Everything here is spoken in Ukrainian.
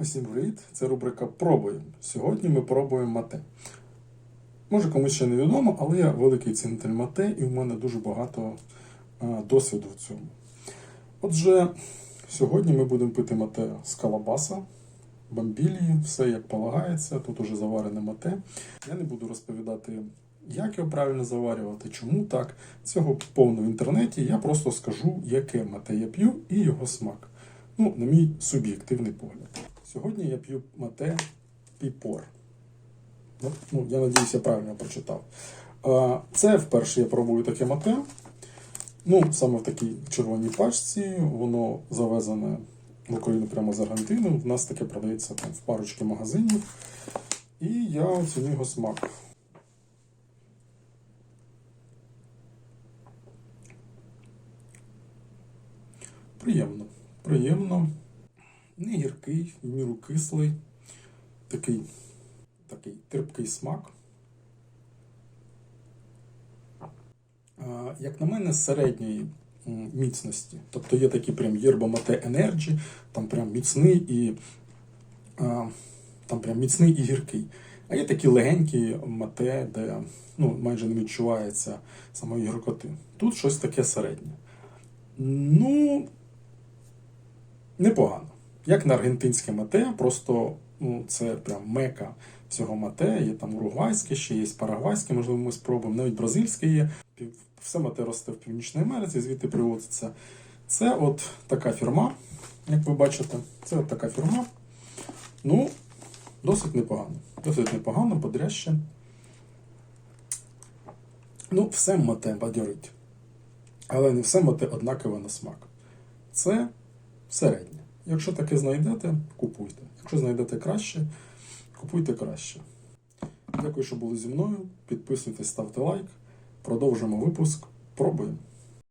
Усім привіт! Це рубрика Пробуємо. Сьогодні ми пробуємо мате. Може комусь ще не відомо, але я великий цінитель мате і в мене дуже багато е, досвіду в цьому. Отже, сьогодні ми будемо пити мате з калабаса, бамбілії, все як полагається. Тут уже заварене мате. Я не буду розповідати, як його правильно заварювати, чому так. Цього повно в інтернеті. Я просто скажу, яке мате я п'ю і його смак. Ну, на мій суб'єктивний погляд. Сьогодні я п'ю мате піпор. Ну, ну, я надіюсь, я правильно прочитав. Це вперше я пробую таке мате. Ну, саме в такій червоній пачці. Воно завезене в Україну прямо з Аргентини. В нас таке продається там в парочці магазинів. І я оціню його смак. Приємно. Приємно. Не гіркий, в міру кислий, такий, такий терпкий смак. Як на мене, середньої міцності. Тобто є такі прям Mate Energy, там прям міцний і там прям міцний і гіркий. А є такі легенькі мате, де ну, майже не відчувається самої гіркоти. Тут щось таке середнє. Ну, непогано. Як на аргентинське мате, просто ну, це прям мека всього мате. Є там уругвайське, ще є парагвайське, можливо, ми спробуємо. Навіть бразильське є. Все мате росте в Північній Америці, звідти приводиться. Це от така фірма, як ви бачите. Це от така фірма. Ну, досить непогано. Досить непогано, бодряще. Ну, все мате бадьорить. Але не все мате однакове на смак. Це середнє. Якщо таке знайдете, купуйте. Якщо знайдете краще, купуйте краще. Дякую, що були зі мною. Підписуйтесь, ставте лайк. Продовжимо випуск. Пробуємо.